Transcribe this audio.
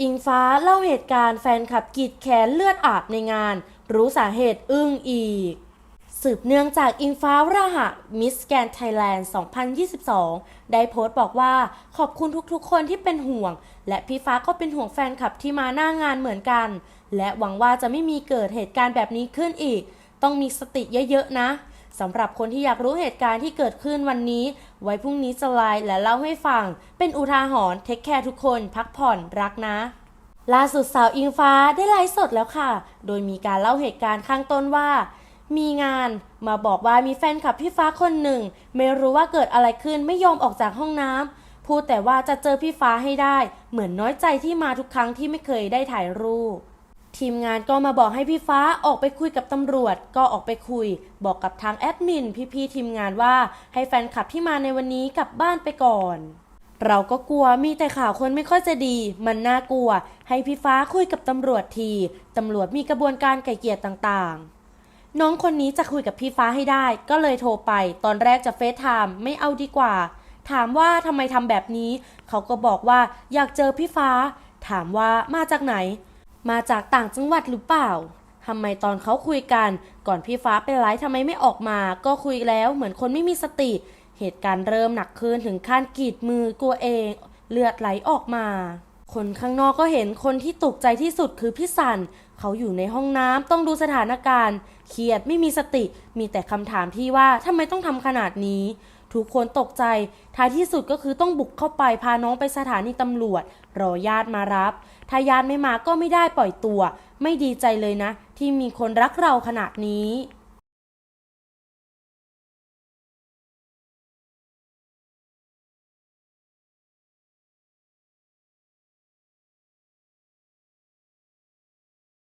อิงฟ้าเล่าเหตุการณ์แฟนคลับกรีดแขนเลือดอาบในงาน รู้สาเหตุอึ้งอีก สืบเนื่องจากอิงฟ้าวราหะมิสแกนไทยแลนด์ 2022 ได้โพสต์บอกว่าขอบคุณทุกๆ คนที่เป็นห่วง และพี่ฟ้าก็เป็นห่วงแฟนคลับที่มาหน้างานเหมือนกัน และหวังว่าจะไม่มีเกิดเหตุการณ์แบบนี้ขึ้นอีก ต้องมีสติเยอะๆนะ สำหรับคนที่อยากรู้เหตุการณ์ที่เกิดขึ้นวันนี้ ไว้พรุ่งนี้จะไลน์และเล่าให้ฟัง เป็นอุทาหรณ์เทคแคร์ทุกคนพักผ่อนรักนะล่าสุดสาวอิงฟ้าได้ไลฟ์สดแล้วค่ะ โดยมีการเล่าเหตุการณ์ข้างต้นว่า มีงานมาบอกว่ามีแฟนคลับพี่ฟ้าคนหนึ่ง ไม่รู้ว่าเกิดอะไรขึ้นไม่ยอมออกจากห้องน้ำพูดแต่ว่าจะเจอพี่ฟ้าให้ได้ เหมือนน้อยใจที่มาทุกครั้งที่ไม่เคยได้ถ่ายรูป ทีมงานก็มาบอกให้พี่ฟ้าออกไปคุยกับตำรวจ ก็ออกไปคุย บอกกับทางแอดมินพี่ๆทีมงานว่าให้แฟนคลับที่มาในวันนี้กลับบ้านไปก่อน เราก็กลัวมีแต่ข่าวคนไม่ค่อยจะดี มันน่ากลัว ให้พี่ฟ้าคุยกับตำรวจทีตำรวจมีกระบวนการไก่เกลี่ยต่างๆ น้องคนนี้จะคุยกับพี่ฟ้าให้ได้ ก็เลยโทรไป ตอนแรกจะเฟซไทม์ไม่เอาดีกว่า ถามว่าทำไมทำแบบนี้ เขาก็บอกว่าอยากเจอพี่ฟ้า ถามว่ามาจากไหน มาจากต่างจังหวัดหรือเปล่าทำไมตอนเขาคุยกันก่อนพี่ฟ้าไปไลฟ์ทำไมไม่ออกมา ก็คุยแล้วเหมือนคนไม่มีสติ เหตุการณ์เริ่มหนักขึ้นถึงขั้นกรีดมือกลัวเอง เลือดไหลออกมา คนข้างนอกก็เห็นคนที่ตกใจที่สุดคือพี่สันเขาอยู่ในห้องน้ำต้องดูสถานการณ์เครียดไม่มีสติ มีแต่คำถามที่ว่าทำไมต้องทำขนาดนี้ ทุกคนตกใจ ท้ายที่สุดก็คือต้องบุกเข้าไปพาน้องไปสถานีตำรวจ รอญาติมารับ ถ้าญาติไม่มาก็ไม่ได้ปล่อยตัว ไม่ดีใจเลยนะ ที่มีคนรักเราขนาดนี้